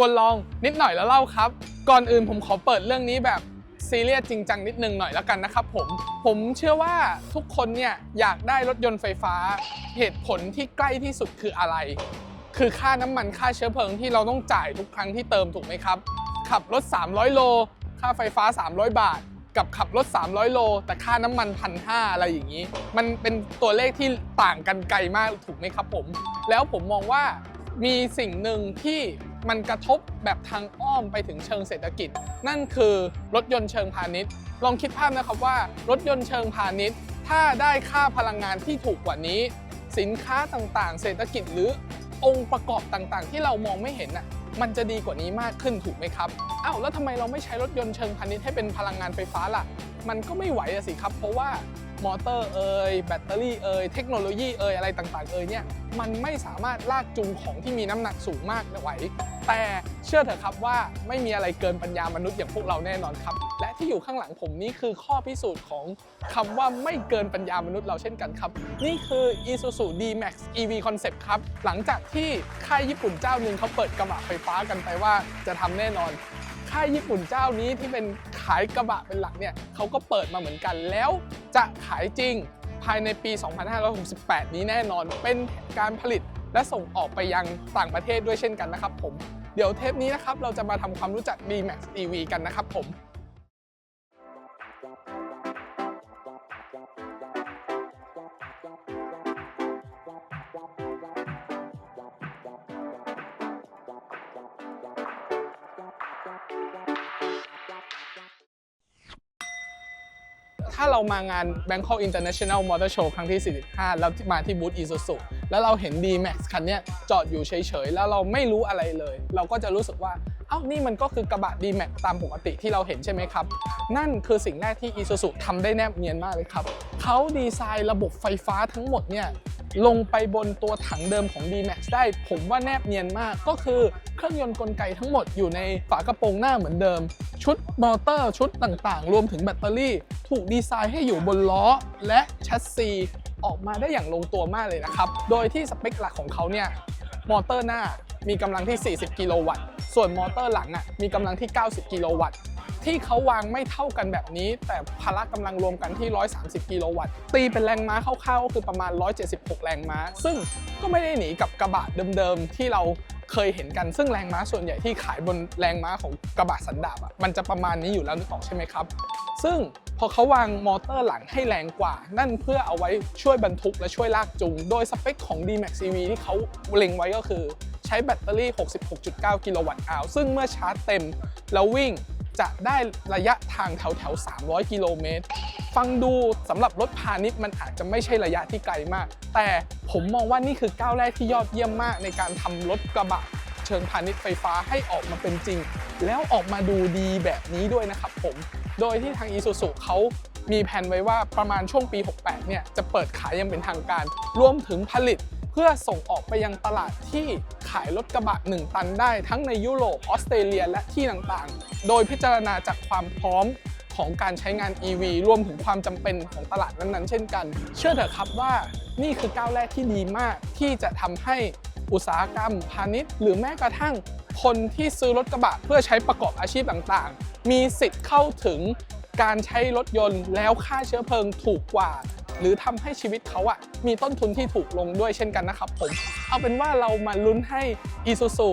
กวนลองนิดหน่อยแล้วเล่าครับ ก่อนอื่นผมขอเปิดเรื่องนี้แบบซีเรียสจริงจังนิดนึงหน่อยแล้วกันนะครับผม ผมเชื่อว่าทุกคนเนี่ยอยากได้รถยนต์ไฟฟ้า เหตุผลที่ใกล้ที่สุดคืออะไร คือค่าน้ำมันค่าเชื้อเพลิงที่เราต้องจ่ายทุกครั้งที่เติมถูกไหมครับ ขับรถ 300 โล ค่าไฟฟ้า 300 บาท กับขับรถ 300 โล แต่ค่าน้ำมันพันห้าอะไรอย่างนี้ มันเป็นตัวเลขที่ต่างกันไกลมากถูกไหมครับผม แล้วผมมองว่ามีสิ่งหนึ่งที่ มันกระทบแบบทางอ้อมไปถึงเชิงเศรษฐกิจ นั่นคือรถยนต์เชิงพาณิชย์ ลองคิดภาพนะครับว่ารถยนต์เชิงพาณิชย์ ถ้าได้ค่าพลังงานที่ถูกกว่านี้ สินค้าต่างๆ เศรษฐกิจหรือองค์ประกอบต่างๆ ที่เรามองไม่เห็นน่ะมันจะดีกว่านี้มากขึ้นถูกไหมครับอ้าวแล้วทำไมเราไม่ใช้รถยนต์เชิงพาณิชย์ให้เป็นพลังงานไฟฟ้าล่ะ มันก็ไม่ไหวสิครับ เพราะว่า มอเตอร์เอ่ยแบตเตอรี่เอ่ยเทคโนโลยีเอ่ยอะไรต่างๆเอ่ยเนี่ยมันไม่สามารถลากจูงของที่มีน้ำหนักสูงมากไหว แต่เชื่อเถอะครับว่าไม่มีอะไรเกินปัญญามนุษย์อย่างพวกเราแน่นอนครับ และที่อยู่ข้างหลังผมนี่คือข้อพิสูจน์ของคำว่าไม่เกินปัญญามนุษย์เราเช่นกันครับ นี่คือ Isuzu D-Max EV Concept ครับ หลังจากที่ค่ายญี่ปุ่นเจ้าหนึ่งเขาเปิดกระบะไฟฟ้ากันไปว่าจะทำแน่นอนค่ายญี่ปุ่นเจ้านี้ที่เป็นขายกระบะเป็นหลักเนี่ยเขาก็เปิดมาเหมือนกันแล้ว จะขายจริงภายในปี 2568 นี้แน่นอนเป็นการผลิตและส่งออกไปยังต่างประเทศด้วยเช่นกันนะครับผม เดี๋ยวเทปนี้นะครับเราจะมาทำความรู้จัก D-Max EV กันนะครับผม ถ้าเรามางาน Bangkok International Motor Show ครั้งที่ 45 แล้วมาที่บูธ Isuzu แล้วเราเห็น D-Max คันนี้จอดอยู่เฉยๆ แล้วเราไม่รู้อะไรเลย เราก็จะรู้สึกว่า เอ้า นี่มันก็คือกระบะ D-Max ตามปกติที่เราเห็นใช่ไหมครับ นั่นคือสิ่งแรกที่ Isuzu ทำได้แนบเนียนมากเลยครับ เขาดีไซน์ระบบไฟฟ้าทั้งหมดเนี่ยลงไปบนตัวถังเดิมของ D-Max ได้ ผมว่าแนบเนียนมากก็คือเครื่องยนต์กลไกทั้งหมดอยู่ในฝากระโปรงหน้าเหมือนเดิม ชุดมอเตอร์ชุดต่างๆ รวมถึงแบตเตอรี่ ถูกดีไซน์ให้อยู่บนล้อ และแชสซีออกมาได้อย่างลงตัวมากเลยนะครับ โดยที่สเปคหลักของเขาเนี่ยมอเตอร์หน้ามีกำลังที่ 40 กิโลวัตต์ ส่วนมอเตอร์หลังอะมีกำลังที่ 90 กิโลวัตต์ ที่เขาวางไม่เท่ากันแบบนี้ แต่พละกำลังรวมกันที่ 130 กิโลวัตต์ ตีเป็นแรงม้าคร่าวๆก็คือประมาณ 176 แรงม้า ซึ่งก็ไม่ได้หนีกับกระบะเดิมๆ ที่เรา เคยเห็นกันซึ่งแรงม้าส่วนใหญ่ที่ขายบนแรงม้าของกระบะสันดาบอะมันจะประมาณนี้อยู่แล้วนึกออกใช่ไหมครับ ซึ่งพอเขาวางมอเตอร์หลังให้แรงกว่า นั่นเพื่อเอาไว้ช่วยบรรทุกและช่วยลากจูง โดยสเปคของ D-Max EV ที่เขาเล็งไว้ก็คือ ใช้แบตเตอรี่ 66.9 กิโลวัตต์อาวซึ่งเมื่อชาร์จเต็มแล้ววิ่ง จะได้ระยะทางแถวแถวๆ300 กิโลเมตร ฟังดูสำหรับรถพาณิชย์มันอาจจะไม่ใช่ระยะที่ไกลมาก แต่ผมมองว่านี่คือก้าวแรกที่ยอดเยี่ยมมากในการทำรถกระบะเชิงพาณิชย์ไฟฟ้าให้ออกมาเป็นจริง แล้วออกมาดูดีแบบนี้ด้วยนะครับผม โดยที่ทาง Isuzu เขามีแผนไว้ว่าประมาณช่วงปี 68 เนี่ยจะเปิดขายยังเป็นทางการ รวมถึงผลิต เพื่อส่งออกไปยังตลาดที่ขายรถกระบะ 1 ตันได้ทั้งในยุโรปออสเตรเลียและที่ต่างๆ โดยพิจารณาจากความพร้อมของการใช้งาน EV รวมถึงความจำเป็นของตลาดนั้นๆ เช่นกัน เชื่อเถอะครับว่านี่คือก้าวแรกที่ดีมากที่จะทำให้อุตสาหกรรม พาณิชย์ หรือแม้กระทั่งคนที่ซื้อรถกระบะเพื่อใช้ประกอบอาชีพต่างๆ มีสิทธิ์เข้าถึงการใช้รถยนต์แล้วค่าเชื้อเพลิงถูกกว่า หรือทำให้ชีวิตเขาอะมีต้นทุนที่ถูกลงด้วยเช่นกันนะครับผม เอาเป็นว่าเรามาลุ้นให้ Isuzu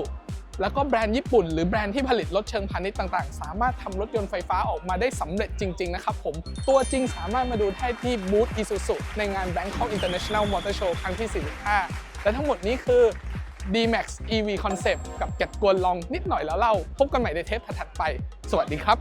แล้วก็แบรนด์ญี่ปุ่นหรือแบรนด์ที่ผลิตรถเชิงพาณิชย์ต่างๆ สามารถทำรถยนต์ไฟฟ้าออกมาได้สำเร็จจริง ๆ นะครับผม ตัวจริงสามารถมาดูได้ที่บูธ Isuzu ในงาน Bangkok International Motor Show ครั้งที่ 45 และทั้งหมดนี้คือ D-Max EV Concept กับเก็ตกวนลองนิดหน่อยแล้วเล่า พบกันใหม่ในเทปถัดไป สวัสดีครับ